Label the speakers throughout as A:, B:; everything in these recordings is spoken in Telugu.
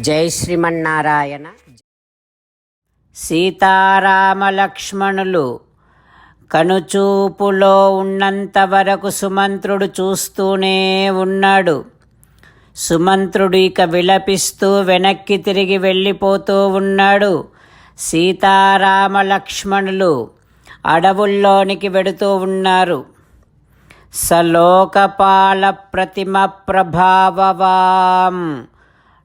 A: జై శ్రీమన్నారాయణ. సీతారామలక్ష్మణులు కనుచూపులో ఉన్నంత వరకు సుమంత్రుడు చూస్తూనే ఉన్నాడు. సుమంత్రుడు ఇక విలపిస్తూ వెనక్కి తిరిగి వెళ్ళిపోతూ ఉన్నాడు. సీతారామలక్ష్మణులు అడవుల్లోనికి వెడుతూ ఉన్నారు. సలోకపాల ప్రతిమ ప్రభావవాం.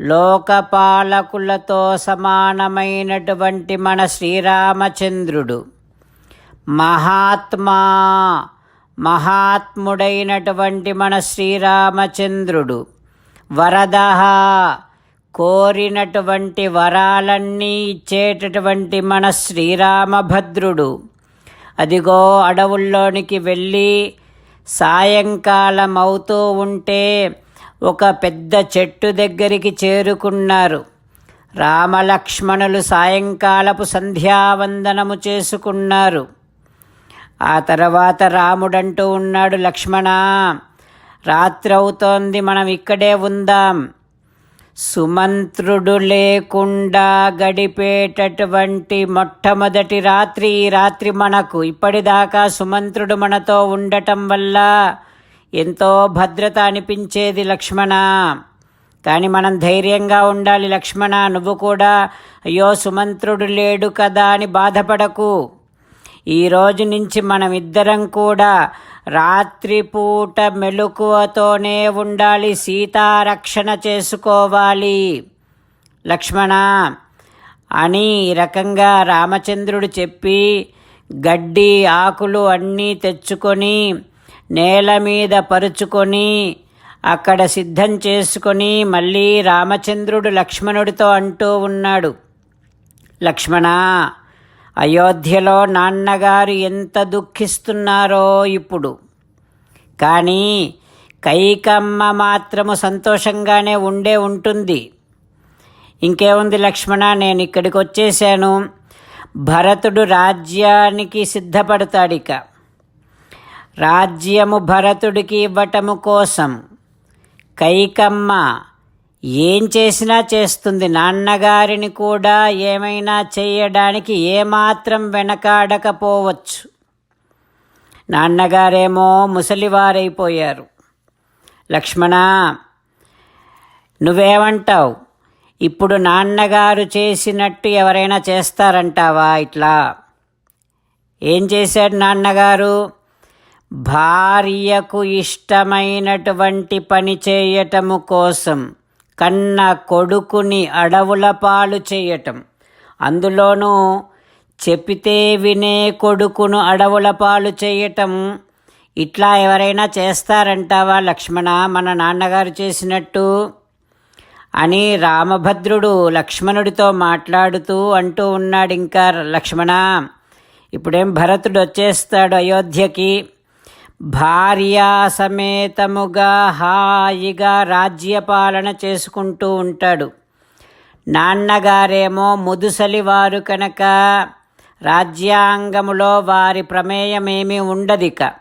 A: లోకపాలకులతో సమానమైనటువంటి మన శ్రీరామచంద్రుడు. మహాత్మా మహాత్ముడైనటువంటి మన శ్రీరామచంద్రుడు. వరద కోరినటువంటి వరాలన్నీ ఇచ్చేటటువంటి మన శ్రీరామభద్రుడు. అదిగో అడవుల్లోనికి వెళ్ళి సాయంకాలం అవుతూ ఉంటే ఒక పెద్ద చెట్టు దగ్గరికి చేరుకున్నారు. రామలక్ష్మణులు సాయంకాలపు సంధ్యావందనము చేసుకున్నారు. ఆ తర్వాత రాముడంటూ ఉన్నాడు లక్ష్మణ రాత్రి అవుతోంది మనం ఇక్కడే ఉందాం. సుమంత్రుడు లేకుండా గడిపేటటువంటి మొట్టమొదటి రాత్రి ఈ రాత్రి మనకు ఇప్పటిదాకా సుమంత్రుడు మనతో ఉండటం వల్ల ఎంతో భద్రత అనిపించేది లక్ష్మణ. కానీ మనం ధైర్యంగా ఉండాలి లక్ష్మణ. నువ్వు కూడా అయ్యో సుమంత్రుడు లేడు కదా అని బాధపడకు. ఈ రోజు నుంచి మనం ఇద్దరం కూడా రాత్రిపూట మెలకువతోనే ఉండాలి సీతారక్షణ చేసుకోవాలి. లక్ష్మణ అని ఈ రకంగా రామచంద్రుడు చెప్పి గడ్డి ఆకులు అన్నీ తెచ్చుకొని నేల మీద పరుచుకొని అక్కడ సిద్ధం చేసుకొని మళ్ళీ రామచంద్రుడు లక్ష్మణుడితో అంటూ ఉన్నాడు. లక్ష్మణ అయోధ్యలో నాన్నగారు ఎంత దుఃఖిస్తున్నారో ఇప్పుడు. కానీ కైకమ్మ మాత్రము సంతోషంగానే ఉండే ఉంటుంది. ఇంకేముంది లక్ష్మణ నేను ఇక్కడికి వచ్చేసాను భరతుడు రాజ్యానికి సిద్ధపడతాడిక రాజ్యము భరతుడికి ఇవ్వటము కోసం. కైకమ్మ ఏం చేసినా చేస్తుంది. నాన్నగారిని కూడా ఏమైనా చేయడానికి ఏమాత్రం వెనకాడకపోవచ్చు. నాన్నగారేమో ముసలివారైపోయారు. లక్ష్మణ నువ్వేమంటావు? ఇప్పుడు నాన్నగారు చేసినట్టు ఎవరైనా చేస్తారంటావా ఇట్లా? ఏం చేశాడు నాన్నగారు? భార్యకు ఇష్టమైనటువంటి పని చేయటము కోసం కన్న కొడుకుని అడవుల పాలు చేయటం. అందులోనూ చెప్పితే వినే కొడుకును అడవుల పాలు చేయటం. ఇట్లా ఎవరైనా చేస్తారంటావా లక్ష్మణ? మన నాన్నగారు చేసినట్టు అని రామభద్రుడు లక్ష్మణుడితో మాట్లాడుతూ అంటూ ఉన్నాడు ఇంకా లక్ష్మణ. ఇప్పుడేం భరతుడు వచ్చేస్తాడు అయోధ్యకి. భార్యా సమేతముగా హాయిగా రాజ్యపాలన చేసుకుంటూ ఉంటాడు. నాన్నగారేమో ముదుసలి వారు కనుక రాజ్యాంగములో వారి ప్రమేయమేమీ ఉండదిక.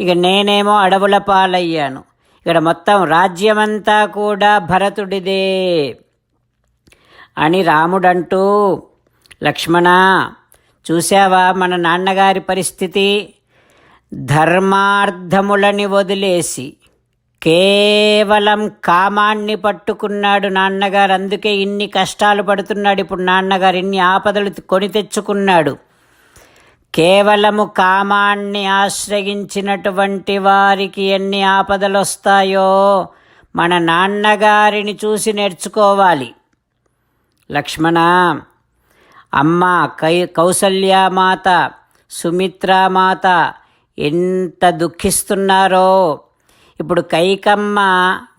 A: ఇక నేనేమో అడవుల పాలయ్యాను. ఇక్కడ మొత్తం రాజ్యమంతా కూడా భరతుడిదే అని రాముడంటూ లక్ష్మణ చూసావా మన నాన్నగారి పరిస్థితి? ధర్మార్థములని వదిలేసి కేవలం కామాన్ని పట్టుకున్నాడు నాన్నగారు. అందుకే ఇన్ని కష్టాలు పడుతున్నాడు. ఇప్పుడు నాన్నగారు ఇన్ని ఆపదలు కొని తెచ్చుకున్నాడు. కేవలము కామాన్ని ఆశ్రయించినటువంటి వారికి ఎన్ని ఆపదలు వస్తాయో మన నాన్నగారిని చూసి నేర్చుకోవాలి. లక్ష్మణ అమ్మ కై కౌసల్యామాత సుమిత్రామాత ఎంత దుఃఖిస్తున్నారో. ఇప్పుడు కైకమ్మ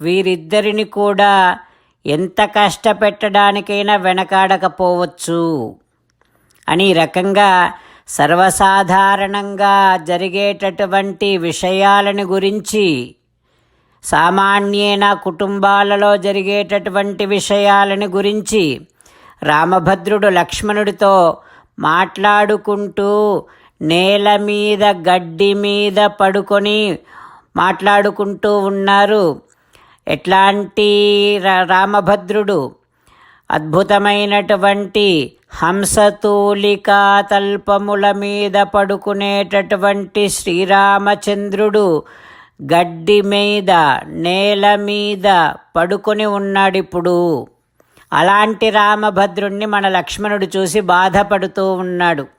A: వీరిద్దరిని కూడా ఎంత కష్టపెట్టడానికైనా వెనకాడకపోవచ్చు అని రకంగా సర్వసాధారణంగా జరిగేటటువంటి విషయాలని గురించి సామాన్యేన కుటుంబాలలో జరిగేటటువంటి విషయాలని గురించి రామభద్రుడు లక్ష్మణుడితో మాట్లాడుకుంటూ నేల మీద గడ్డి మీద పడుకొని మాట్లాడుకుంటూ ఉన్నారు. ఎట్లాంటి రామభద్రుడు?
B: అద్భుతమైనటువంటి హంసతూలికా తల్పముల మీద పడుకునేటటువంటి శ్రీరామచంద్రుడు గడ్డి మీద నేల మీద పడుకొని ఉన్నాడిప్పుడు. అలాంటి రామభద్రుణ్ణి మన లక్ష్మణుడు చూసి బాధపడుతూ ఉన్నాడు.